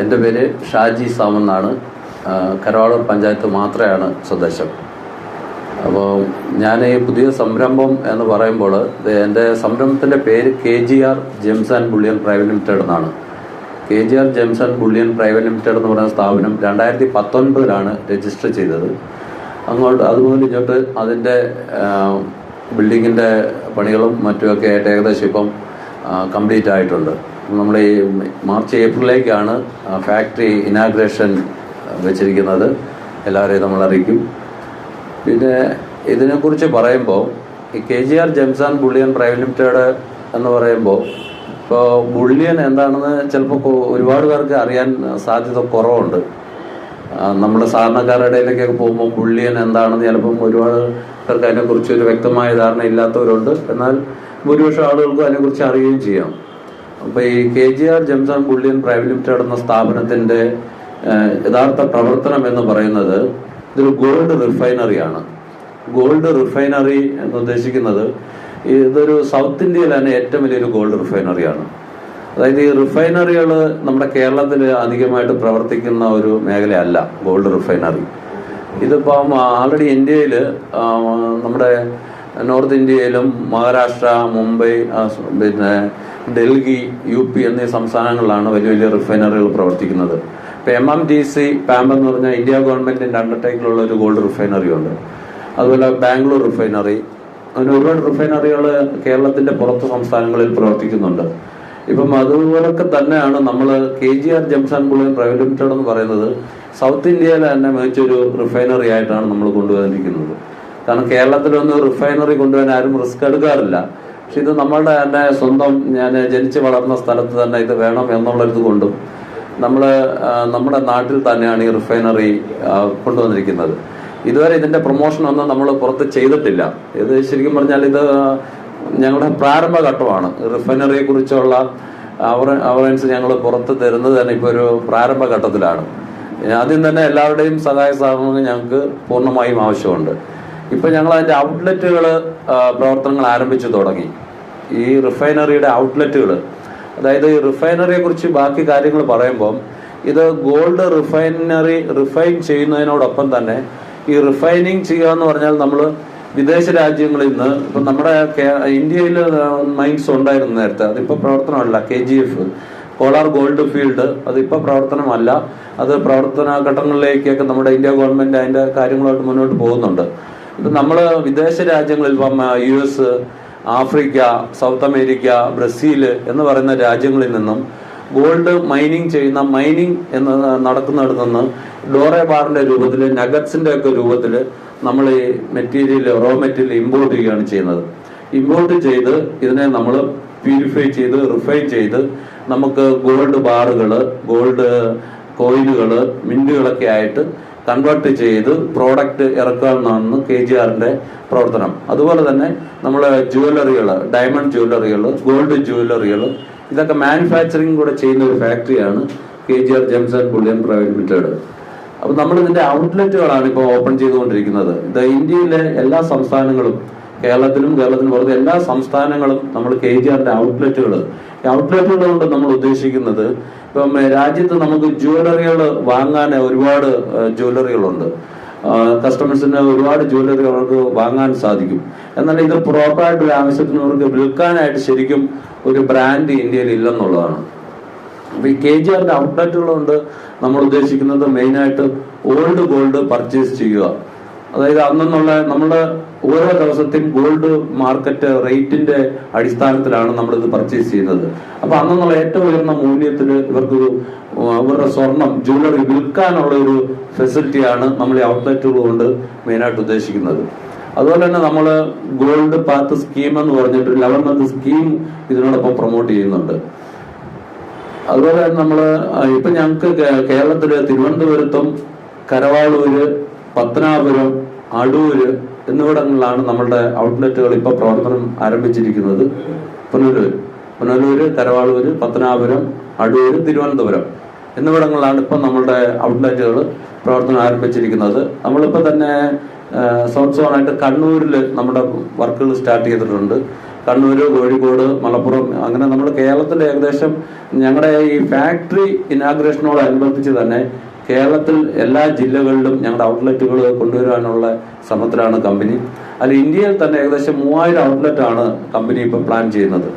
എന്റെ പേര് ഷാജി സാം എന്നാണ്. കരവാളൂർ പഞ്ചായത്ത് മാത്രമാണ് സ്വദേശം. അപ്പോൾ ഞാൻ ഈ പുതിയ സംരംഭം എന്ന് പറയുമ്പോൾ എന്റെ സംരംഭത്തിന്റെ പേര് K G R gems and bullion private limited എന്നാണ്. K G R gems and bullion private limited എന്ന് പറയുന്ന സ്ഥാപനം രണ്ടായിരത്തി പത്തൊൻപതിലാണ് രജിസ്റ്റർ ചെയ്തത്. അങ്ങോട്ട് അതുപോലെ ഇങ്ങോട്ട് അതിന്റെ ബിൽഡിങ്ങിന്റെ പണികളും മറ്റുമൊക്കെ ആയിട്ട് ഏകദേശം ഇപ്പം കംപ്ലീറ്റ് ആയിട്ടുണ്ട്. നമ്മൾ ഈ മാർച്ച് ഏപ്രിലേക്കാണ് ഫാക്ടറി ഇനാഗ്രേഷൻ വെച്ചിരിക്കുന്നത്. എല്ലാവരെയും നമ്മൾ അറിയിക്കും. പിന്നെ ഇതിനെക്കുറിച്ച് പറയുമ്പോൾ ഈ K G R gems and bullion private limited എന്ന് പറയുമ്പോൾ ഇപ്പോൾ ബുള്ളിയൻ എന്താണെന്ന് ചിലപ്പോൾ ഒരുപാട് പേർക്ക് അറിയാൻ സാധ്യത കുറവുണ്ട്. നമ്മൾ സാധാരണക്കാരുടെ ഇടയിലേക്കൊക്കെ പോകുമ്പോൾ ബുള്ളിയൻ എന്താണെന്ന് ചിലപ്പം ഒരുപാട് പേർക്ക് അതിനെക്കുറിച്ച് ഒരു വ്യക്തമായ ധാരണ ഇല്ലാത്തവരുണ്ട് എന്നാൽ ഭൂരിപക്ഷം ആളുകൾക്കും അതിനെക്കുറിച്ച് അറിയുകയും ചെയ്യാം. അപ്പോൾ ഈ K G R gems and bullion private limited എന്ന സ്ഥാപനത്തിന്റെ യഥാർത്ഥ പ്രവർത്തനം എന്ന് പറയുന്നത് ഇതൊരു ഗോൾഡ് റിഫൈനറിയാണ് ഗോൾഡ് റിഫൈനറി എന്ന് ഉദ്ദേശിക്കുന്നത് ഇതൊരു സൗത്ത് ഇന്ത്യയിൽ തന്നെ ഏറ്റവും വലിയൊരു ഗോൾഡ് റിഫൈനറിയാണ് അതായത് ഈ റിഫൈനറികൾ നമ്മുടെ കേരളത്തിൽ അധികമായിട്ട് പ്രവർത്തിക്കുന്ന ഒരു മേഖലയല്ല ഗോൾഡ് റിഫൈനറി ഇതിപ്പം ആൾറെഡി ഇന്ത്യയിൽ നമ്മുടെ നോർത്ത് ഇന്ത്യയിലും മഹാരാഷ്ട്ര മുംബൈ പിന്നെ ഡൽഹി യു പി എന്നീ സംസ്ഥാനങ്ങളിലാണ് വലിയ വലിയ റിഫൈനറികൾ പ്രവർത്തിക്കുന്നത്. ഇപ്പം എം എം ടി സി പാമ്പ് എന്ന് പറഞ്ഞാൽ ഇന്ത്യ ഗവൺമെന്റിന്റെ അണ്ടർടേക്കിലുള്ള ഒരു ഗോൾഡ് റിഫൈനറി ഉണ്ട്. അതുപോലെ ബാംഗ്ലൂർ റിഫൈനറി അങ്ങനെ ഒരുപാട് റിഫൈനറികൾ കേരളത്തിന്റെ പുറത്ത് സംസ്ഥാനങ്ങളിൽ പ്രവർത്തിക്കുന്നുണ്ട്. ഇപ്പം അതുപോലൊക്കെ തന്നെയാണ് നമ്മൾ K G R gems and bullion private limited എന്ന് പറയുന്നത് സൗത്ത് ഇന്ത്യയിലെ തന്നെ മികച്ചൊരു റിഫൈനറി ആയിട്ടാണ് നമ്മൾ കൊണ്ടുവന്നിരിക്കുന്നത്. കാരണം കേരളത്തിലൊന്നും റിഫൈനറി കൊണ്ടുവരാൻ ആരും റിസ്ക് എടുക്കാറില്ല. പക്ഷെ ഇത് നമ്മളുടെ തന്നെ സ്വന്തം ഞാൻ ജനിച്ചു വളർന്ന സ്ഥലത്ത് തന്നെ ഇത് വേണം എന്നുള്ളൊരു കൊണ്ടും നമ്മൾ നമ്മുടെ നാട്ടിൽ തന്നെയാണ് ഈ റിഫൈനറി കൊണ്ടുവന്നിരിക്കുന്നത്. ഇതുവരെ ഇതിന്റെ പ്രൊമോഷൻ ഒന്നും നമ്മൾ പുറത്ത് ചെയ്തിട്ടില്ല. ഇത് ശരിക്കും പറഞ്ഞാൽ ഇത് ഞങ്ങളുടെ പ്രാരംഭ ഘട്ടമാണ്. റിഫൈനറിയെ കുറിച്ചുള്ള അവറൻസ് ഞങ്ങൾ പുറത്ത് തരുന്നത് തന്നെ ഇപ്പോൾ ഒരു പ്രാരംഭ ഘട്ടത്തിലാണ്. ആദ്യം തന്നെ എല്ലാവരുടെയും സഹായ സഹകരണം ഞങ്ങൾക്ക് പൂർണമായും ആവശ്യമുണ്ട്. ഇപ്പൊ ഞങ്ങൾ അതിന്റെ ഔട്ട്ലെറ്റുകൾ പ്രവർത്തനങ്ങൾ ആരംഭിച്ചു തുടങ്ങി. ഈ റിഫൈനറിയുടെ ഔട്ട്ലെറ്റുകൾ അതായത് ഈ റിഫൈനറിയെ കുറിച്ച് ബാക്കി കാര്യങ്ങൾ പറയുമ്പോൾ ഇത് ഗോൾഡ് റിഫൈനറി റിഫൈൻ ചെയ്യുന്നതിനോടൊപ്പം തന്നെ ഈ റിഫൈനിങ് ചെയ്യുക എന്ന് പറഞ്ഞാൽ നമ്മൾ വിദേശ രാജ്യങ്ങളിൽ നിന്ന് ഇപ്പൊ നമ്മുടെ ഇന്ത്യയിൽ മൈൻസ് ഉണ്ടായിരുന്നു നേരത്തെ. അതിപ്പോ പ്രവർത്തനമല്ല. K G F Kolar gold field അതിപ്പോ പ്രവർത്തനമല്ല. അത് പ്രവർത്തന ഘട്ടങ്ങളിലേക്കൊക്കെ നമ്മുടെ ഇന്ത്യ ഗവൺമെന്റ് അതിന്റെ കാര്യങ്ങളായിട്ട് മുന്നോട്ട് പോകുന്നുണ്ട്. ഇപ്പൊ നമ്മൾ വിദേശ രാജ്യങ്ങളിൽ ഇപ്പം U S Africa south America Brazil എന്ന് പറയുന്ന രാജ്യങ്ങളിൽ നിന്നും ഗോൾഡ് മൈനിങ് ചെയ്യുന്ന മൈനിങ് എന്ന് നടക്കുന്നിടത്ത് നിന്ന് ഡോറെ ബാറിന്റെ രൂപത്തിൽ നഗറ്റ്സിന്റെ ഒക്കെ രൂപത്തിൽ നമ്മൾ ഈ മെറ്റീരിയൽ റോ മെറ്റീരിയൽ ഇമ്പോർട്ട് ചെയ്യുകയാണ് ചെയ്യുന്നത്. ഇമ്പോർട്ട് ചെയ്ത് ഇതിനെ നമ്മൾ പ്യൂരിഫൈ ചെയ്ത് റിഫൈൻ ചെയ്ത് നമുക്ക് ഗോൾഡ് ബാറുകൾ ഗോൾഡ് കോയിനുകൾ മിന്റുകളൊക്കെ ആയിട്ട് കൺവേർട്ട് ചെയ്ത് പ്രോഡക്റ്റ് ഇറക്കുക എന്നാണ് കെ ജി ആറിന്റെ പ്രവർത്തനം. അതുപോലെ തന്നെ നമ്മളെ ജുവലറികൾ ഡയമണ്ട് ജുവലറികൾ ഗോൾഡ് ജുവലറികൾ ഇതൊക്കെ മാനുഫാക്ചറിങ് കൂടെ ചെയ്യുന്ന ഒരു ഫാക്ടറിയാണ് K G R gems and bullion private limited അപ്പൊ നമ്മൾ ഇതിന്റെ ഔട്ട്ലെറ്റുകളാണ് ഇപ്പോൾ ഓപ്പൺ ചെയ്തുകൊണ്ടിരിക്കുന്നത്. ഇന്ത്യയിലെ എല്ലാ സംസ്ഥാനങ്ങളും കേരളത്തിലും കേരളത്തിന് പുറത്ത് എല്ലാ സംസ്ഥാനങ്ങളും നമ്മൾ കെ ജി ആറിന്റെ ഔട്ട്ലെറ്റുകൾ ഈ ഔട്ട്ലെറ്റുകൾ കൊണ്ട് നമ്മൾ ഉദ്ദേശിക്കുന്നത് ഇപ്പം രാജ്യത്ത് നമുക്ക് ജ്വല്ലറികൾ വാങ്ങാൻ ഒരുപാട് ജ്വല്ലറികളുണ്ട്. കസ്റ്റമേഴ്സിന് ഒരുപാട് ജ്വല്ലറി അവർക്ക് വാങ്ങാൻ സാധിക്കും. എന്നാൽ ഇത് പ്രോപ്പറായിട്ട് ഒരു ആവശ്യത്തിന് അവർക്ക് വിൽക്കാനായിട്ട് ശരിക്കും ഒരു ബ്രാൻഡ് ഇന്ത്യയിൽ ഇല്ലെന്നുള്ളതാണ്. അപ്പൊ ഈ കെ ജി ആറിന്റെ ഔട്ട്ലെറ്റുകൾ കൊണ്ട് നമ്മൾ ഉദ്ദേശിക്കുന്നത് മെയിനായിട്ട് ഓൾഡ് ഗോൾഡ് പർച്ചേസ് ചെയ്യുക. അതായത് അന്നുള്ള നമ്മുടെ ഓരോ ദിവസത്തെയും ഗോൾഡ് മാർക്കറ്റ് റേറ്റിന്റെ അടിസ്ഥാനത്തിലാണ് നമ്മൾ ഇത് പർച്ചേസ് ചെയ്യുന്നത്. അപ്പൊ അന്നുള്ള ഏറ്റവും ഉയർന്ന മൂല്യത്തിൽ ഇവർക്ക് അവരുടെ സ്വർണം ജ്വല്ലറി വിൽക്കാനുള്ള ഒരു ഫെസിലിറ്റിയാണ് നമ്മൾ ഈ ഔട്ട്ലെറ്റുകൾ കൊണ്ട് മെയിനായിട്ട് ഉദ്ദേശിക്കുന്നത്. അതുപോലെ തന്നെ നമ്മൾ ഗോൾഡ് പാത്ത് സ്കീം എന്ന് പറഞ്ഞിട്ട് ലെവൻ മന്ത് സ്കീം ഇതിനോടൊപ്പം പ്രൊമോട്ട് ചെയ്യുന്നുണ്ട്. അതുപോലെ തന്നെ നമ്മൾ ആ, ഇപ്പൊ ഞങ്ങൾക്ക് കേരളത്തിൽ തിരുവനന്തപുരത്തും കരവാളൂര് പത്തനാപുരം അടൂര് എന്നിവിടങ്ങളിലാണ് നമ്മളുടെ ഔട്ട്ലെറ്റുകൾ ഇപ്പൊ പ്രവർത്തനം ആരംഭിച്ചിരിക്കുന്നത്. പുനലൂര്. പുനലൂര് കരവാളൂര് പത്തനാപുരം അടൂര് തിരുവനന്തപുരം എന്നിവിടങ്ങളിലാണ് ഇപ്പൊ നമ്മളുടെ ഔട്ട്ലെറ്റുകൾ പ്രവർത്തനം ആരംഭിച്ചിരിക്കുന്നത്. നമ്മളിപ്പോ തന്നെ സൗത്ത് സോണായിട്ട് കണ്ണൂരിൽ നമ്മുടെ വർക്കുകൾ സ്റ്റാർട്ട് ചെയ്തിട്ടുണ്ട്. കണ്ണൂർ കോഴിക്കോട് മലപ്പുറം അങ്ങനെ നമ്മുടെ കേരളത്തിൽ ഏകദേശം ഞങ്ങളുടെ ഈ ഫാക്ടറി ഇനാഗ്രേഷനോടനുബന്ധിച്ച് തന്നെ കേരളത്തിൽ എല്ലാ ജില്ലകളിലും ഞങ്ങളുടെ ഔട്ട്ലെറ്റുകൾ കൊണ്ടുവരാനുള്ള ശ്രമത്തിലാണ് കമ്പനി അതിൽ ഇന്ത്യയിൽ തന്നെ ഏകദേശം മൂവായിരം ഔട്ട്ലെറ്റാണ് കമ്പനി ഇപ്പോൾ പ്ലാൻ ചെയ്യുന്നത്.